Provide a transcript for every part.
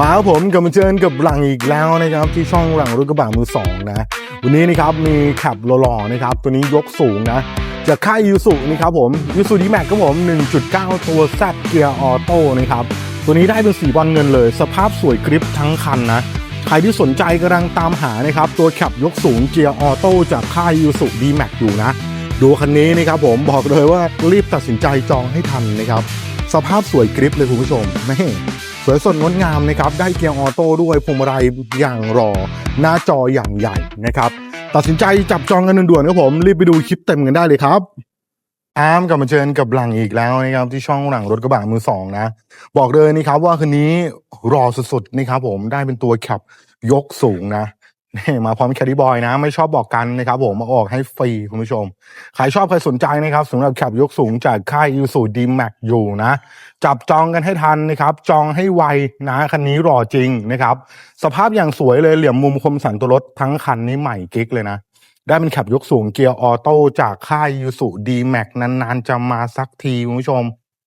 มาครับผมกับมาเจอกันกับหลังอีกแล้วนะครับ ที่ช่องหลังรถกระบะมือสองนะ วันนี้นะครับมีขับหล่อๆนะครับ ตัวนี้ยกสูงนะ จากค่ายยูสุนี่ครับผมยูสุดีแม็กครับผม 1.9 ตัวแซดเกียร์ออโต้นะครับ ตัวนี้ได้เป็นสีบอลเงินเลย สภาพสวยกริปทั้งคันนะ ใครที่สนใจกำลังตามหานะครับ ตัวขับยกสูงเกียร์ออโต้จากค่ายยูสุดีแม็กอยู่นะ ดูคันนี้นะครับผมบอกเลยว่ารีบตัดสินใจจองให้ทันนะครับ สภาพสวยกริปเลยคุณผู้ชมไม่ สวยสดงดงามนะครับได้เกียร์ออโต้ด้วยพวงมาลัยอย่างรอ หน้าจออย่างใหญ่นะครับ ตัดสินใจจับจองกันด่วนๆครับผม รีบไปดูคลิปเต็มกันได้เลยครับอามกลับมาเจอกันกับหลังอีกแล้วนะครับที่ช่องหลังรถกระบะมือสองนะ บอกเลยนะครับว่าคืนนี้รอสุดๆนะครับผมได้เป็นตัวขับยกสูงนะ นี่มาพร้อมแคดดี้บอยนะ ไม่ชอบบอกกันนะครับผมมาออกให้ฟรีคุณผู้ชม ใครชอบใครสนใจนะครับสำหรับขับยกสูงจากค่ายยูสูดีแม็กอยู่นะ จับจองกันให้ทันนะครับ จองให้ไวนะคันนี้รอจริงนะครับ สภาพอย่างสวยเลยเหลี่ยมมุมคมสันตัวรถทั้งคันนี้ใหม่กิ๊กเลยนะ ได้เป็นขับยกสูงเกียร์ออโต้จากค่ายยูสุดีแม็กนานๆ จะมาสักทีคุณผู้ชม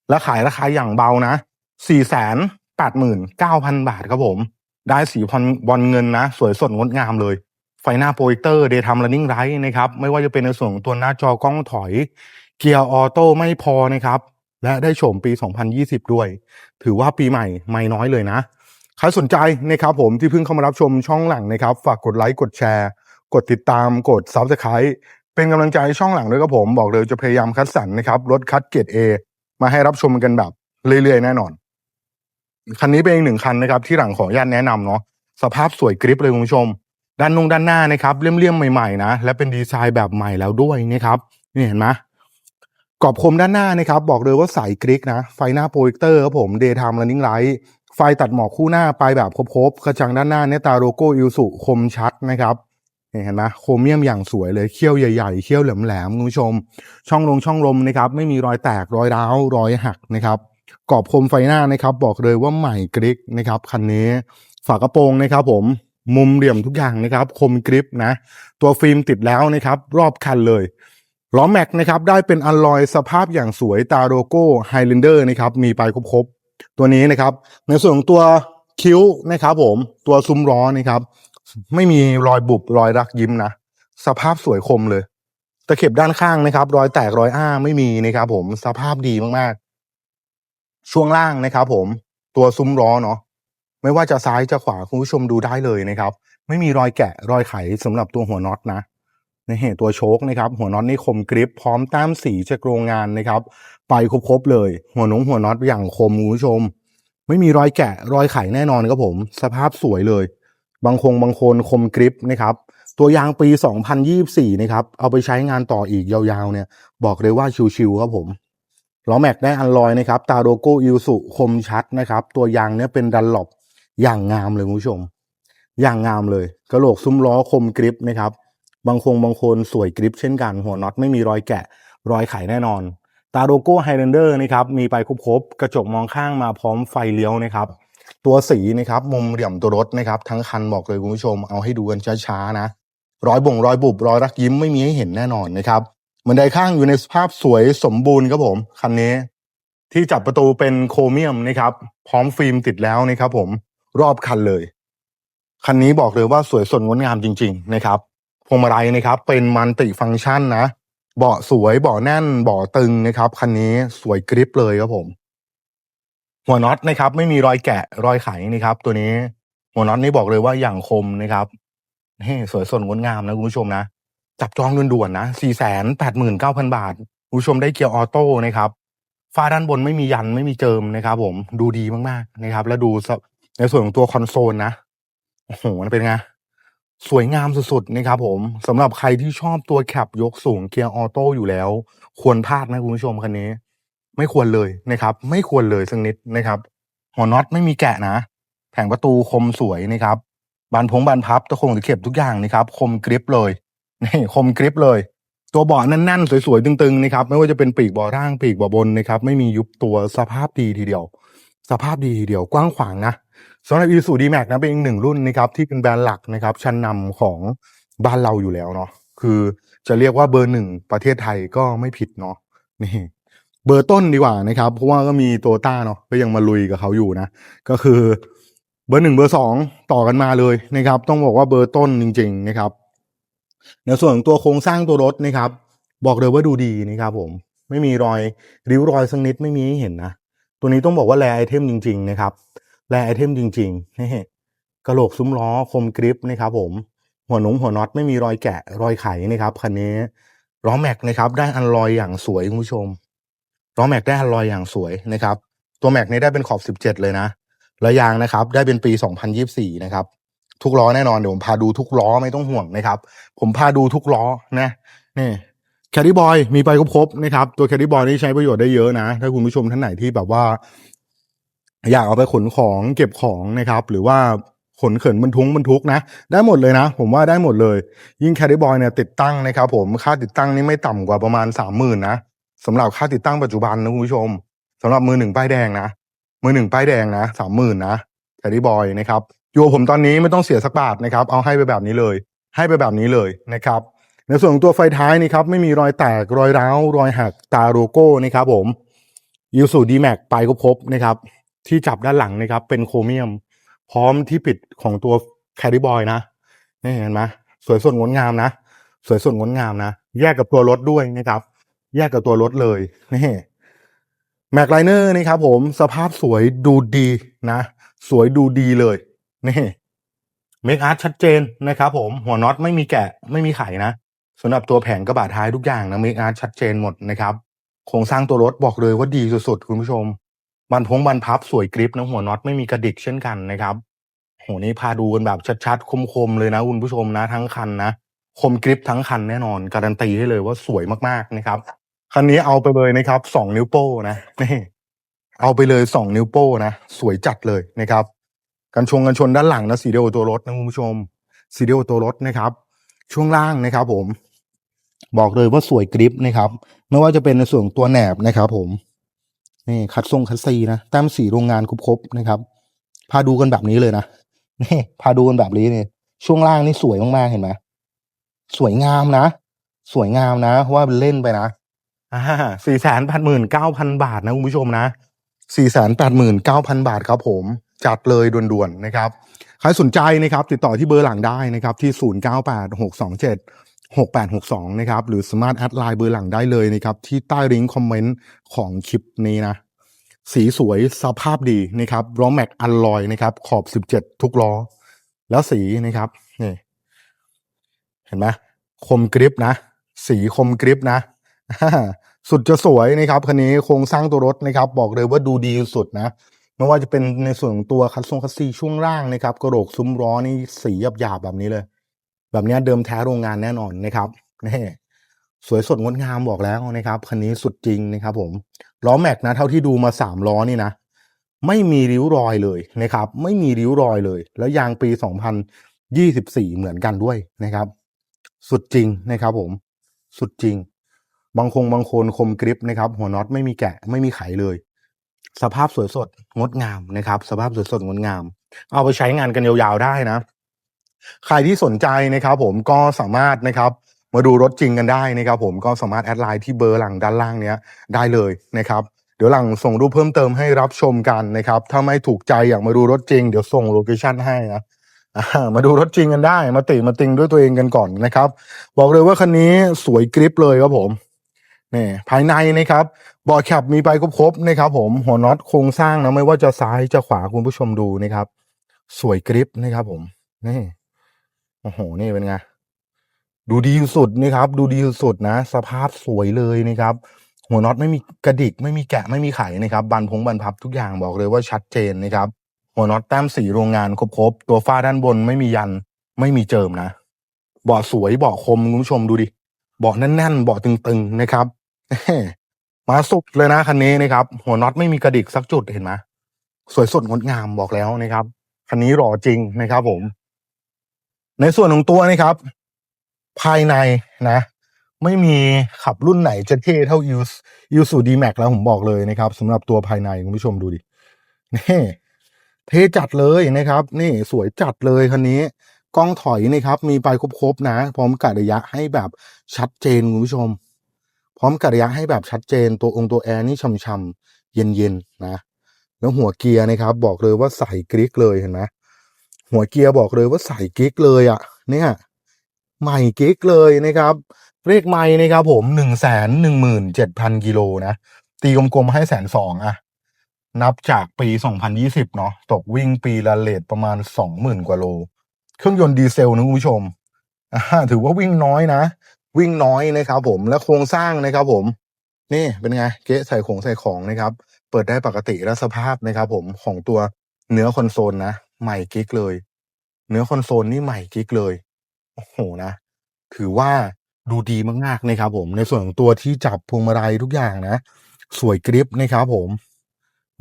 และขายราคาอย่างเบานะ4 8 9 0 0 0บาทครับผม ได้สีพรบอลเงินนะ สวยสดงดงามเลย ไฟหน้าโปรเจคเตอร์เดย์ทำ running light นะครับ ไม่ว่าจะเป็นในส่วนของตัวหน้าจอกล้องถอย เกียร์ออโต้ไม่พอนะครับ และได้โฉมปี 2020 ด้วย ถือว่าปีใหม่ไม่น้อยเลยนะ ใครสนใจนะครับผมที่เพิ่งเข้ามารับชมช่องหลังนะครับ ฝากกดไลค์กดแชร์ กดติดตามกด Subscribe เป็นกำลังใจให้ช่องหลังด้วยครับผม บอกเลยจะพยายามคัดสรรนะครับรถคัดเกรด A มาให้รับชมกันแบบเรื่อยๆแน่นอน คันนี้เป็นอีกหนึ่งคันนะครับ ที่หลังขออนุญาตแนะนำเนาะสภาพสวยกริปเลยคุณผู้ชม ด้านนงด้านหน้านะครับเลี่ยมๆใหม่ๆนะและเป็นดีไซน์แบบใหม่แล้วด้วยนะครับนี่เห็นไหมกรอบคมด้านหน้านะครับ บอกเลยว่าใสกริกนะ ไฟหน้าโปรเจคเตอร์ครับผม Daytime Running Light ไฟตัดหมอกคู่หน้าไปแบบครบๆกระจังด้านหน้าเนี่ยตาโลโก้อิวสุคมชัดนะครับนี่เห็นไหมโครเมียมอย่างสวยเลยเขี้ยวใหญ่ๆเขี้ยวแหลมๆคุณผู้ชม ช่องลงช่องลมนะครับ ไม่มีรอยแตกรอยร้าวรอยหักนะครับ กรอบคมไฟหน้านะครับ บอกเลยว่าใหม่กริกนะครับคันนี้ฝากระโปรงนะครับผมมุมเหลี่ยมทุกอย่างนะครับคมกริปนะ ตัวฟิล์มติดแล้วนะครับ รอบคันเลยล้อแม็กนะครับได้เป็นอลลอยสภาพอย่างสวยตาโลโก้ไฮเลนเดอร์นะครับมีไปครบๆ ตัวนี้นะครับ ในส่วนของตัวคิ้วนะครับผมตัวซุ้มล้อนะครับ ไม่มีรอยบุบรอยรักยิ้มนะ สภาพสวยคมเลยตะเข็บด้านข้างนะครับ รอยแตกรอยอ้าไม่มีนะครับผมสภาพดีมาก ช่วงล่างนะครับผมตัวซุ้มล้อเนาะไม่ว่าจะซ้ายจะขวาคุณผู้ชมดูได้เลยนะครับ ไม่มีรอยแกะรอยไขสำหรับตัวหัวน็อตนะในเหตุตัวโชคนะครับ หัวน็อตนี่คมกริปพร้อมแต้มสีจากโรงงานนะครับ ไปครบๆเลย หัวหนงหัวน็อตอย่างคมคุณผู้ชม ไม่มีรอยแกะรอยไขแน่นอนครับผม สภาพสวยเลย บางคงบางโคนคมกริปนะครับ ตัวยางปี 2024 นะครับ เอาไปใช้งานต่ออีกยาวๆเนี่ย บอกเลยว่าชิวๆครับผม ล้อแม็กได้อันลอยนะครับ ตาโลโก้อิวสุคมชัดนะครับ ตัวยางเนี่ยเป็นดันหลบอย่างงามเลยคุณผู้ชม อย่างงามเลยกระโหลกซุ้มล้อคมกริปนะครับ บางคงบางโคนสวยกริปเช่นกัน หัวน็อตไม่มีรอยแกะรอยไขแน่นอน ตาโลโก้ไฮเ a นเดอร์นะครับมีไปครบๆกระจกมองข้างมาพร้อมไฟเลี้ยวนะครับตัวสีนะครับมุมเหลี่ยมตัวรถนะครับ ทั้งคันบอกเลยคุณผู้ชมเอาให้ดูกันช้าๆนะ รอยบ่งรอยบุบรอยรักยิ้มไม่มีให้เห็นแน่นอนนะครับ บันไดข้างอยู่ในสภาพสวยสมบูรณ์ครับผม คันนี้ ที่จับประตูเป็นโครเมียมนะครับ พร้อมฟิล์มติดแล้วนะครับผมรอบคันเลย คันนี้บอกเลยว่าสวยสดงดงามจริง ๆ นะครับพวงมาลัยนะครับ เป็นมันติฟังก์ชันนะเบาะสวยเบาะแน่นเบาะตึงนะครับคันนี้สวยกริปเลยครับผม หัวน็อตนะครับ ไม่มีรอยแกะรอยไขนะครับ ตัวนี้ หัวน็อตนี่บอกเลยว่าอย่างคมนะครับนี่สวยสดงดงามนะคุณผู้ชมนะ จับจองด่วนๆนะ4 8 9 0 0 0บาทคุณผู้ชมได้เกียร์ออโต้นะครับฝ้าด้านบนไม่มียันไม่มีเจิมนะครับผมดูดีมากๆนะครับ แล้วดูในส่วนของตัวคอนโซลนะโอ้โหมันเป็นไงสวยงามสุดๆนะครับผมสำหรับใครที่ชอบตัวแคปยกสูงเกียร์ออโต้อยู่แล้ว ควรพลาดนะคุณผู้ชมคันนี้ ไม่ควรเลยนะครับ ไม่ควรเลยสักนิดนะครับ หัวน็อตไม่มีแกะนะแผงประตูคมสวยนะครับบานพงบานพับตะคงตะเข็บทุกอย่างนะครับ คมกริปเลย นี่คมกริปเลย ตัวเบาะแน่นๆ สวยๆ ตึงๆนะครับไม่ว่าจะเป็นปีกเบาะร่างปีกเบาะบนนะครับไม่มียุบตัวสภาพดีทีเดียว สภาพดีทีเดียวกว้างขวางนะสำหรับ Isuzu D-Max นะเป็นอีกหนึ่งรุ่นนะครับที่เป็นแบรนด์หลักนะครับชั้นนำของบ้านเราอยู่แล้วเนาะคือจะเรียกว่าเบอร์หนึ่งประเทศไทยก็ไม่ผิดเนาะนี่เบอร์ต้นดีกว่านะครับ เพราะว่าก็มีโตต้าเนาะก็ยังมาลุยกับเขาอยู่นะ ก็คือเบอร์หนึ่งเบอร์สองต่อกันมาเลยนะครับ ต้องบอกว่าเบอร์ต้นจริง ๆ นะครับ ในส่วนของตัวโครงสร้างตัวรถนะครับ บอกเลยว่าดูดีนะครับผมไม่มีรอยริ้วรอยสักนิดไม่มีให้เห็นนะ ตัวนี้ต้องบอกว่าแรไอเทมจริง ๆ นะครับแรไอเทมจริงๆนี่กระโหลกซุ้มล้อคมกริปนะครับผมหัวหนุงหัวน็อตไม่มีรอยแกะรอยไขนะครับคันนี้ล้อแม็กนะครับได้อันลอยอย่างสวยคุณผู้ชมล้อแม็กได้อันลอยอย่างสวยนะครับ ตัวแม็กนี้ได้เป็นขอบ 17 เลยนะและยางนะครับ ได้เป็นปี 2024 นะครับ ทุกล้อแน่นอนเดี๋ยวผมพาดูทุกล้อไม่ต้องห่วงนะครับ ผมพาดูทุกล้อนะนี่แคดดี้บอยมีไปครบๆนะครับตัวแคดดี้บอยนี่ใช้ประโยชน์ได้เยอะนะ ถ้าคุณผู้ชมท่านไหนที่แบบว่า อยากเอาไปขนของเก็บของนะครับ หรือว่าขนเขินบรรทุกบรรทุกนะ ได้หมดเลยนะ ผมว่าได้หมดเลย ยิ่งแคดดี้บอยเนี่ยติดตั้งนะครับผมค่าติดตั้งนี่ไม่ต่ำกว่าประมาณสามหมื่นนะสำหรับค่าติดตั้งปัจจุบันนะคุณผู้ชมสำหรับมือหนึ่งป้ายแดงนะมือหนึ่งป้ายแดงนะสามหมื่นนะแคดดี้บอยนะครับ อยู่กับผมตอนนี้ไม่ต้องเสียสักบาทนะครับ เอาให้ไปแบบนี้เลย ให้ไปแบบนี้เลยนะครับ ในส่วนของตัวไฟท้ายนี่ครับไม่มีรอยแตกรอยร้าวรอยหักตาโลโก้นะครับผมยูสูดีแม็กไปก็พบนะครับ ที่จับด้านหลังนะครับ เป็นโครเมียม พร้อมที่ปิดของตัวแคดดี้บอยนะนี่เห็นไหมสวยสดงดงามนะ สวยสดงดงามนะ แยกกับตัวรถด้วยนะครับ แยกกับตัวรถเลยนี่แม็กไลเนอร์นี่ครับผมสภาพสวยดูดีนะ สวยดูดีเลย นี่เมคอาร์ตชัดเจนนะครับผมหัวน็อตไม่มีแกะไม่มีไขนะสำหรับตัวแผงกระบะท้ายทุกอย่างนะเมคอาร์ตชัดเจนหมดนะครับโครงสร้างตัวรถบอกเลยว่าดีสุดๆ คุณผู้ชมบันพงบันพับสวยกริปนะหัวน็อตไม่มีกระดิกเช่นกันนะครับโหนี่พาดูกันแบบชัดๆ คมๆเลยนะคุณผู้ชมนะทั้งคันนะคมกริปทั้งคันแน่นอน การันตีให้เลยว่าสวยมากๆนะครับคันนี้เอาไปเลยนะครับสองนิ้วโป้นะนี่เอาไปเลยสองนิ้วโป้นะสวยจัดเลยนะครับ กันชงกันชนด้านหลังนะสีเดียวตัวรถนะคุณผู้ชม สีเดียวตัวรถนะครับ ช่วงล่างนะครับผม บอกเลยว่าสวยกริปนะครับ ไม่ว่าจะเป็นในส่วนตัวแหนบนะครับ ผมนี่คัดทรงคัดซีนะแต้มสีโรงงานครบๆนะครับ พาดูกันแบบนี้เลยนะนี่พาดูกันแบบนี้เนี่ยช่วงล่างนี่สวยมากๆเห็นไหมสวยงามนะ สวยงามนะเพราะว่าเล่นไปนะอ่าสี่แสนแปดหมื่นเก้าพันบาทนะคุณผู้ชมนะสี่แสนแปดหมื่นเก้าพันบาทครับผม จัดเลยด่วนๆนะครับ ใครสนใจนะครับ ติดต่อที่เบอร์หลังได้นะครับที่ศูนย์เก้าแปดหกสองเจ็ดหกแปดหกสองนะครับ หรือสามารถแอดไลน์เบอร์หลังได้เลยนะครับ ที่ใต้ลิงก์คอมเมนต์ของคลิปนี้นะ สีสวยสภาพดีนะครับล้อแม็กอัลลอยนะครับ ขอบ 17 ทุกล้อ แล้วสีนะครับนี่เห็นไหมคมกริปนะ สีคมกริปนะ สุดจะสวยนะครับคันนี้โครงสร้างตัวรถนะครับ บอกเลยว่าดูดีสุดนะ ไม่ว่าจะเป็นในส่วนของตัวคัสซงคัสซีช่วงล่างนะครับกระโหลกซุ้มล้อนี่สีหยาบๆแบบนี้เลย แบบนี้เดิมแท้โรงงานแน่นอนนะครับนี่สวยสดงดงามบอกแล้วนะครับคันนี้สุดจริงนะครับ ผมล้อแม็กนะ เท่าที่ดูมาสามล้อนี่นะไม่มีริ้วรอยเลยนะครับ ไม่มีริ้วรอยเลย แล้วยางปี 2024 เหมือนกันด้วยนะครับ สุดจริงนะครับ ผม สุดจริง บางคงบางโคนคมกริปนะครับ หัวน็อตไม่มีแกะไม่มีไขเลย สภาพสวยสดงดงามนะครับ สภาพสวยสดงดงาม เอาไปใช้งานกันยาวๆได้นะ ใครที่สนใจนะครับผมก็สามารถนะครับ มาดูรถจริงกันได้นะครับ ผมก็สามารถแอดไลน์ที่เบอร์หลังด้านล่างเนี้ยได้เลยนะครับเดี๋ยวหลังส่งรูปเพิ่มเติมให้รับชมกันนะครับ ถ้าไม่ถูกใจอยากมาดูรถจริง เดี๋ยวส่งโลเคชั่นให้นะมาดูรถจริงกันได้ มาติมาติงด้วยตัวเองกันก่อนนะครับ บอกเลยว่าคันนี้สวยกริปเลยครับผมนี่ภายในนะครับ เบาะแคปมีไปครบๆนะครับผมหัวน็อตโครงสร้างนะไม่ว่าจะซ้ายจะขวาคุณผู้ชมดูนะครับ สวยกริปนะครับผมนี่โอ้โหนี่เป็นไงดูดีสุดนะครับ ดูดีสุดนะ สภาพสวยเลยนะครับ หัวน็อตไม่มีกระดิก ไม่มีแกะไม่มีไขนะครับบันพงบันพับทุกอย่างบอกเลยว่าชัดเจนนะครับ หัวน็อตแต้มสีโรงงานครบๆตัวฝ้าด้านบนไม่มียันไม่มีเจิมนะเบาะสวยเบาะคมคุณผู้ชมดูดิเบาะแน่นๆเบาะตึงๆนะครับ มาสุดเลยนะคันนี้นะครับ หัวน็อตไม่มีกระดิกสักจุดเห็นไหมสวยสดงดงามบอกแล้วนะครับ คันนี้หล่อจริงนะครับ ผม ในส่วนของตัวนะครับ ภายในนะ ไม่มีขับรุ่นไหนจะเท่เท่ายูสยูสูดีแม็กแล้วผมบอกเลยนะครับสำหรับตัวภายในคุณผู้ชมดูดินี่เท่จัดเลยนะครับ นี่สวยจัดเลยคันนี้ กล้องถอยนะครับ มีไปครบๆนะ พร้อมกัดระยะให้แบบชัดเจนคุณผู้ชม พร้อมกัดระยะให้แบบชัดเจนตัวองค์ตัวแอร์นี่ช่ำๆเย็นๆนะ แล้วหัวเกียร์นะครับ บอกเลยว่าใส่กริกเลยเห็นไหมหัวเกียร์บอกเลยว่าใส่กริกเลยอะ่ะ เนี่ยใหม่กริกเลยนะครับเลขไม่นะครับ ผมหนึ่งแสนหนึ่งหมื่นเจ็ดพันกิโลนะ ตีกลมๆให้แสนสองอะนับจากปีสองพันยี่สิบเนาะตกวิ่งปีละเลทประมาณสองหมื่นกว่าโล เครื่องยนต์ดีเซลนะคุณผู้ชมอ่าถือว่าวิ่งน้อยนะ วิ่งน้อยนะครับ ผมและโครงสร้างนะครับ ผม นี่เป็นไงเก๊ะใส่ของใส่ของนะครับ เปิดได้ปกติและสภาพนะครับ ผมของตัวเนื้อคอนโซลนะใหม่กิ๊กเลย เนื้อคอนโซลนี่ใหม่กิ๊กเลยโอ้โหนะ ถือว่าดูดีมากๆนะครับ ผม ในส่วนของตัวที่จับพวงมาลัยทุกอย่างนะ สวยกริปนะครับผม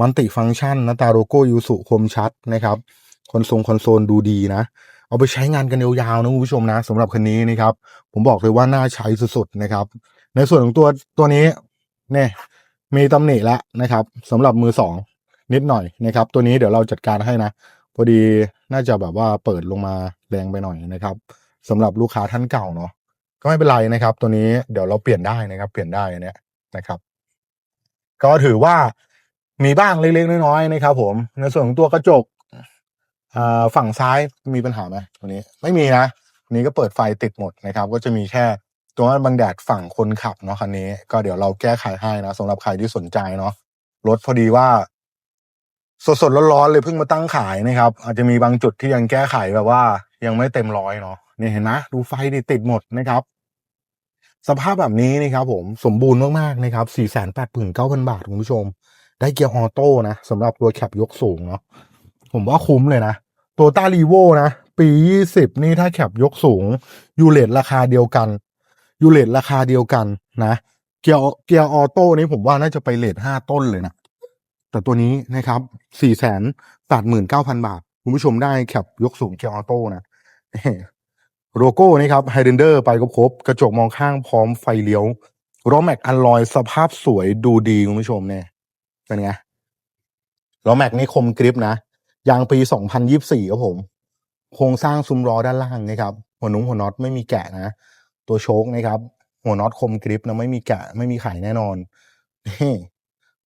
มันติฟังก์ชันนะตาโลโก้ยูสุคมชัดนะครับ คอนโซลคอนโซลดูดีนะ เอาไปใช้งานกันยาวๆนะคุณผู้ชมนะสำหรับคันนี้นะครับ ผมบอกเลยว่าน่าใช้สุดๆนะครับ ในส่วนของตัวตัวนี้เนี่ยมีตำหนิแล้วนะครับสำหรับมือสองนิดหน่อยนะครับ ตัวนี้เดี๋ยวเราจัดการให้นะพอดีน่าจะแบบว่าเปิดลงมาแรงไปหน่อยนะครับสำหรับลูกค้าท่านเก่าเนาะก็ไม่เป็นไรนะครับ ตัวนี้เดี๋ยวเราเปลี่ยนได้นะครับ เปลี่ยนได้เนี้ยนะครับ ก็ถือว่ามีบ้างเล็กๆน้อยๆนะครับ ผมในส่วนของตัวกระจก ฝั่งซ้ายมีปัญหาไหมตัวนี้ไม่มีนะนนี้ก็เปิดไฟติดหมดนะครับ ก็จะมีแค่ตัวบังแดดฝั่งคนขับเนาะคันนี้ ก็เดี๋ยวเราแก้ไขให้นะสำหรับใครที่สนใจเนาะรถพอดีว่า สดๆร้อนๆเลยเพิ่งมาตั้งขายนะครับ อาจจะมีบางจุดที่ยังแก้ไขแบบว่า ยังไม่เต็มร้อยเนาะนี่เห็นไหมดูไฟดิติดหมดนะครับ สภาพแบบนี้นะครับผมสมบูรณ์มากๆนะครับ4 8 9 0 0 0 บาทคุณผู้ชม ได้เกียร์ออโต้นะสำหรับตัวแคปยกสูงเนาะผมว่าคุ้มเลยนะ ตัวต้ารีโวนะ ปี 20 นี่ถ้าแคปยกสูง ยูเลตราคาเดียวกัน ยูเลตราคาเดียวกันนะ เกียร์เกียร์ออโต้นี้ผมว่าน่าจะไปเลทห้าต้นเลยนะ แต่ตัวนี้นะครับ4 8 9 0 0 0บาท คุณผู้ชมได้แคปยกสูงเกียร์ออโต้นะโลโก้นี่ครับไฮเดนเดอร์ไปครบกระจกมองข้างพร้อมไฟเลี้ยวล้อแม็กอัลลอยสภาพสวยดูดีคุณผู้ชมเนี่ยเป็นไงล้อแม็กนี่คมกริปนะ ยางปี 2024ครับผม โครงสร้างซุ้มล้อด้านล่างนะครับ หัวหนุงหัวน็อตไม่มีแกะนะ ตัวโชคนะครับ หัวน็อตคมกริปนะไม่มีแกะไม่มีไขแน่นอนนี่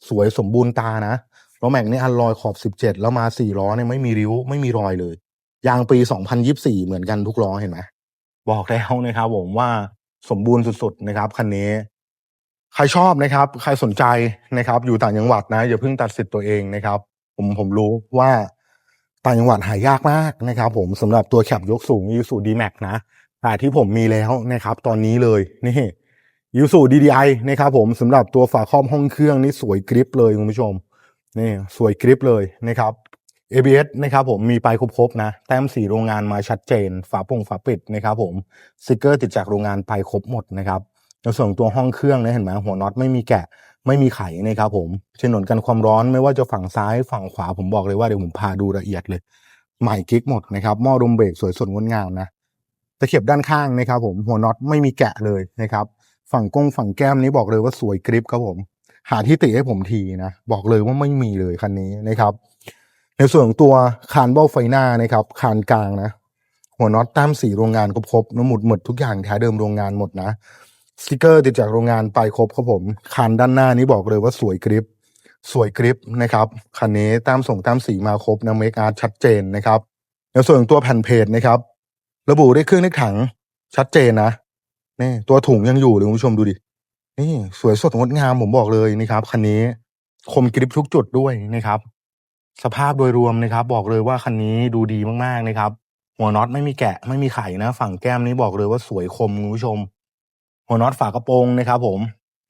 สวยสมบูรณ์ตานะล้อแม็กนี่อัลลอยขอบ 17 แล้วมาสี่ล้อเนี่ยไม่มีริ้วไม่มีรอยเลย ยางปี 2024 เหมือนกันทุกล้อเห็นไหมบอกแล้วนะครับผมว่าสมบูรณ์สุดๆนะครับคันนี้ ใครชอบนะครับ ใครสนใจนะครับ อยู่ต่างจังหวัดนะอย่าเพิ่งตัดสิทธิ์ตัวเองนะครับ ผมผมรู้ว่า ต่างจังหวัดหายากมากนะครับผมสำหรับตัวแคปยกสูงยูสูดีแม็กนะแต่ที่ผมมีแล้วนะครับ ตอนนี้เลยนี่ยูสูดีดีไอนะครับผมสำหรับตัวฝาครอบห้องเครื่องนี่สวยกริปเลยคุณผู้ชมนี่สวยกริปเลยนะครับ ABS นะครับผมมีไปครบๆนะแต้มสีโรงงานมาชัดเจน ฝาปงฝาปิดนะครับผมสติกเกอร์ติดจากโรงงานไปครบหมดนะครับ ในส่วนของตัวห้องเครื่องนะเห็นไหมหัวน็อตไม่มีแกะไม่มีไขนะครับผมฉนวนกันความร้อนไม่ว่าจะฝั่งซ้ายฝั่งขวาผมบอกเลยว่าเดี๋ยวผมพาดูละเอียดเลย ใหม่กิ๊กหมดนะครับหม้อดมเบรกสวยสดงดงามนะตะเข็บด้านข้างนะครับ ผมหัวน็อตไม่มีแกะเลยนะครับ ฝั่งก้งฝั่งแก้มนี้บอกเลยว่าสวยกริปครับผม หาที่ติให้ผมทีนะบอกเลยว่าไม่มีเลยคันนี้นะครับ ในส่วนของตัวคานเบ้าไฟหน้านะครับ คานกลางนะ หัวน็อตตามสีโรงงานครบๆน้ำหมุดหมดทุกอย่างแท้เดิมโรงงานหมดนะ สติกเกอร์ติดจากโรงงานไปครบครับผมคานด้านหน้านี้บอกเลยว่าสวยกริป สวยกริปนะครับ คันนี้ตามส่งตามสีมาครบนะเมคอาร์ชัดเจนนะครับในส่วนของตัวแผ่นเพจนะครับ ระบุได้เครื่องได้ถังชัดเจนนะนี่ตัวถุงยังอยู่เลยคุณผู้ชมดูดิ นี่สวยสดงดงามผมบอกเลยนะครับ คันนี้คมกริปทุกจุดด้วยนะครับ สภาพโดยรวมนะครับ บอกเลยว่าคันนี้ดูดีมากๆนะครับ หัวน็อตไม่มีแกะไม่มีไขนะ ฝั่งแก้มนี้บอกเลยว่าสวยคมคุณผู้ชม หัวน็อตฝากระโปรงนะครับผม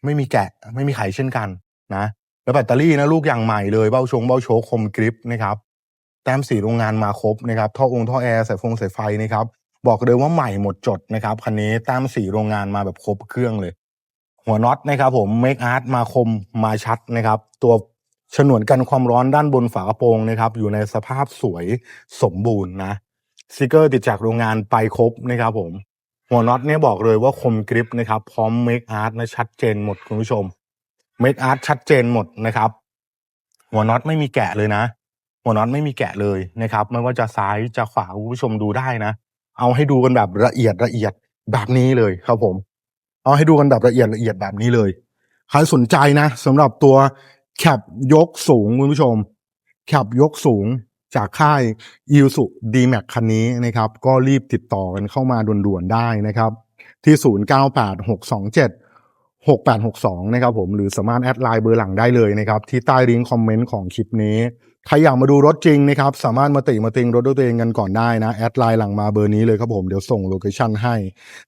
ไม่มีแกะไม่มีไขเช่นกันนะแล้วแบตเตอรี่นะลูกอย่างใหม่เลยเบ้าชงเบ้าโชคคมกริปนะครับแต้มสีโรงงานมาครบนะครับท่อองค์ท่อแอร์สายฟงสายไฟนะครับบอกเลยว่าใหม่หมดจดนะครับคันนี้แต้มสีโรงงานมาแบบครบเครื่องเลย หัวน็อตนะครับผมเมคอาร์ตมาคมมาชัดนะครับ ตัวฉนวนกันความร้อนด้านบนฝากระโปรงนะครับ อยู่ในสภาพสวยสมบูรณ์นะสติกเกอร์ติดจากโรงงานไปครบนะครับผม หัวน็อตเนี่ยบอกเลยว่าคมกริปนะครับ พร้อมเมคอาร์ตนะชัดเจนหมดคุณผู้ชมเมคอาร์ตชัดเจนหมดนะครับ หัวน็อตไม่มีแกะเลยนะ หัวน็อตไม่มีแกะเลยนะครับ ไม่ว่าจะซ้ายจะขวาคุณผู้ชมดูได้นะ เอาให้ดูกันแบบละเอียดละเอียดแบบนี้เลยครับผม เอาให้ดูกันแบบละเอียดละเอียดแบบนี้เลยใครสนใจนะสำหรับตัวแคปยกสูงคุณผู้ชมขับยกสูง จากค่ายอิวสุดีแม็กคันนี้นะครับ ก็รีบติดต่อกันเข้ามาด่วนๆได้นะครับ ที่ 098627 6862 นะครับผมหรือสามารถแอดไลน์เบอร์หลังได้เลยนะครับ ที่ใต้ลิงก์คอมเมนต์ของคลิปนี้ ใครอยากมาดูรถจริงนะครับ สามารถมาติมาติงรถด้วยตัวเองกันก่อนได้นะ แอดไลน์หลังมาเบอร์นี้เลยครับผมเดี๋ยวส่งโลเคชั่นให้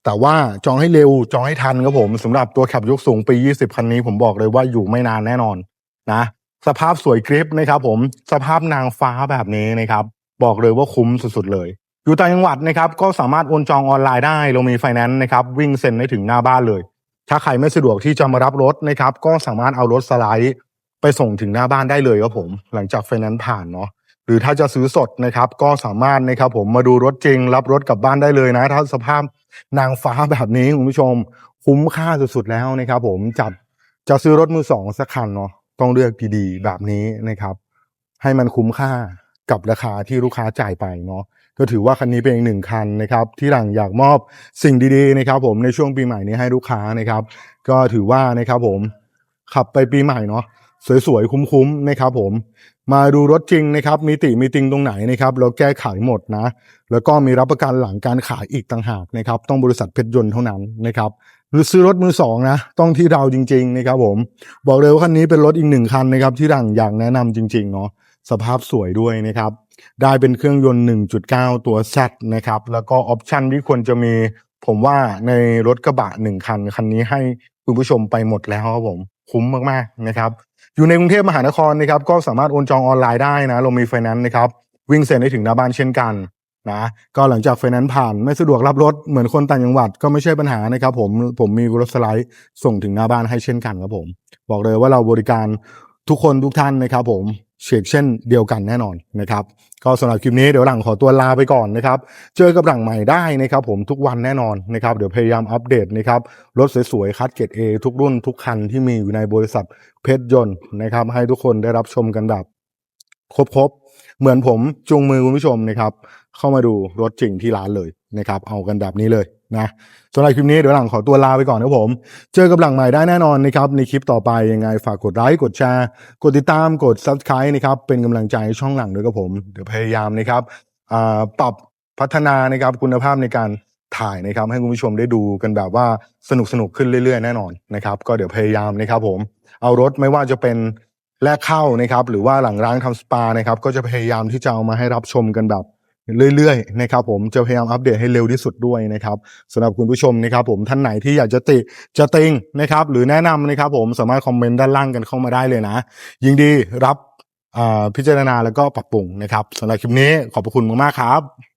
แต่ว่าจองให้เร็วจองให้ทันครับผมสำหรับตัวแคปยกสูงปี 20 คันนี้ผมบอกเลยว่าอยู่ไม่นานแน่นอนนะ สภาพสวยกริปนะครับผมสภาพนางฟ้าแบบนี้นะครับ บอกเลยว่าคุ้มสุดๆเลย อยู่ต่างจังหวัดนะครับก็สามารถโอนจองออนไลน์ได้เรามีไฟแนนซ์นะครับวิ่งเซ็นได้ถึงหน้าบ้านเลย ถ้าใครไม่สะดวกที่จะมารับรถนะครับก็สามารถเอารถสไลด์ไปส่งถึงหน้าบ้านได้เลยครับผม หลังจากไฟแนนซ์ผ่านเนาะหรือถ้าจะซื้อสดนะครับ ก็สามารถนะครับผมมาดูรถจริง รับรถกลับบ้านได้เลยนะ ถ้าสภาพนางฟ้าแบบนี้คุณผู้ชมคุ้มค่าสุดๆแล้วนะครับผมจัดจะซื้อรถมือสองสักคันเนาะ ต้องเลือกดีๆแบบนี้นะครับ ให้มันคุ้มค่ากับราคาที่ลูกค้าจ่ายไปเนาะก็ถือว่าคันนี้เป็นอีกหนึ่งคันนะครับ ที่หลังอยากมอบสิ่งดีๆนะครับ ผมในช่วงปีใหม่นี้ให้ลูกค้านะครับ ก็ถือว่านะครับผมขับไปปีใหม่เนาะสวยๆ คุ้มๆนะครับผมมาดูรถจริงนะครับ มีติมีติงตรงไหนนะครับเราแก้ไขหมดนะ แล้วก็มีรับประกันหลังการขายอีกต่างหากนะครับ ต้องบริษัทเพชรยนต์เท่านั้นนะครับ หรือซื้อรถมือสองนะ ต้องที่เราจริง ๆ นะครับผม บอกเลยว่าคันนี้เป็นรถอีกหนึ่งคันนะครับ ที่หลังอยากแนะนำจริง ๆ เนาะสภาพสวยด้วยนะครับ ได้เป็นเครื่องยนต์ 1.9 ตัว Z นะครับ แล้วก็ออปชันที่ควรจะมี ผมว่าในรถกระบะหนึ่งคัน คันนี้ให้คุณผู้ชมไปหมดแล้วครับผม คุ้มมากๆนะครับ อยู่ในกรุงเทพมหานครนะครับ ก็สามารถโอนจองออนไลน์ได้นะ เรามีไฟแนนซ์นะครับ วิ่งเซ็นได้ถึงหน้าบ้านเช่นกัน นะก็หลังจากไฟแนนซ์ผ่านไม่สะดวกรับรถเหมือนคนต่างจังหวัดก็ไม่ใช่ปัญหานะครับผมผมมีรถสไลด์ส่งถึงหน้าบ้านให้เช่นกันครับผม บอกเลยว่าเราบริการทุกคนทุกท่านนะครับผมเชกเช่นเดียวกันแน่นอนนะครับก็สำหรับคลิปนี้เดี๋ยวหลังขอตัวลาไปก่อนนะครับ เจอกับหลังใหม่ได้นะครับผมทุกวันแน่นอนนะครับ เดี๋ยวพยายามอัปเดตนะครับรถสวยๆคัดเกรด A ทุกรุ่นทุกคันที่มีอยู่ในบริษัทเพชรยนต์นะครับ ให้ทุกคนได้รับชมกันแบบครบๆเหมือนผมจูงมือคุณผู้ชมนะครับ เข้ามาดูรถจริงที่ร้านเลยนะครับ เอากันแบบนี้เลยนะสำหรับคลิปนี้เดี๋ยวหลังขอตัวลาไปก่อนนะครับผม เจอกับหลังใหม่ได้แน่นอนนะครับ ในคลิปต่อไปยังไงฝากกดไลค์กดแชร์ กดติดตามกด subscribe นะครับ เป็นกำลังใจให้ช่องหลังด้วยกับผม เดี๋ยวพยายามนะครับอ่าปรับพัฒนานะครับคุณภาพในการถ่ายนะครับ ให้คุณผู้ชมได้ดูกันแบบว่าสนุกสนุกขึ้นเรื่อยๆ แน่นอนนะครับ ก็เดี๋ยวพยายามนะครับผมเอารถไม่ว่าจะเป็นแรกเข้านะครับ หรือว่าหลังร้านทำสปานะครับ ก็จะพยายามที่จะเอามาให้รับชมกันแบบ เรื่อยๆนะครับผมจะพยายามอัปเดตให้เร็วที่สุดด้วยนะครับสำหรับคุณผู้ชมนะครับผมท่านไหนที่อยากจะติจะติงนะครับหรือแนะนำนะครับผมสามารถคอมเมนต์ด้านล่างกันเข้ามาได้เลยนะ ยิงดีรับพิจารณาแล้วก็ปรับปรุงนะครับสำหรับคลิปนี้ขอบพระคุณมากๆครับ